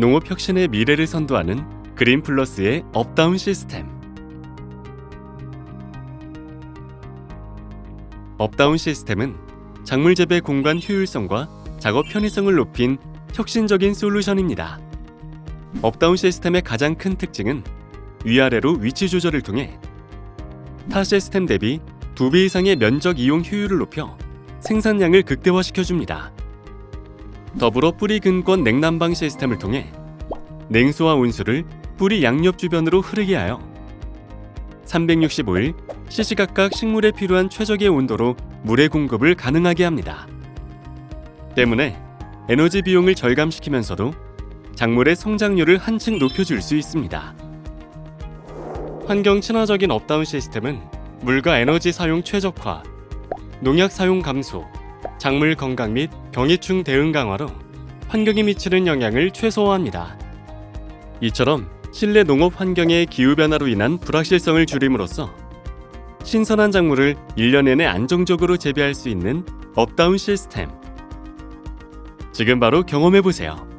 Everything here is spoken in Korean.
농업 혁신의 미래를 선도하는 그린 플러스의 업다운 시스템. 업다운 시스템은 작물 재배 공간 효율성과 작업 편의성을 높인 혁신적인 솔루션입니다. 업다운 시스템의 가장 큰 특징은 위아래로 위치 조절을 통해 타 시스템 대비 2배 이상의 면적 이용 효율을 높여 생산량을 극대화시켜 줍니다. 더불어 뿌리 근권 냉난방 시스템을 통해 냉수와 온수를 뿌리 양옆 주변으로 흐르게 하여 365일 시시각각 식물에 필요한 최적의 온도로 물의 공급을 가능하게 합니다. 때문에 에너지 비용을 절감시키면서도 작물의 성장률을 한층 높여줄 수 있습니다. 환경 친화적인 업다운 시스템은 물과 에너지 사용 최적화, 농약 사용 감소, 작물 건강 및 병해충 대응 강화로 환경에 미치는 영향을 최소화합니다. 이처럼 실내 농업 환경의 기후 변화로 인한 불확실성을 줄임으로써 신선한 작물을 1년 내내 안정적으로 재배할 수 있는 업다운 시스템. 지금 바로 경험해 보세요.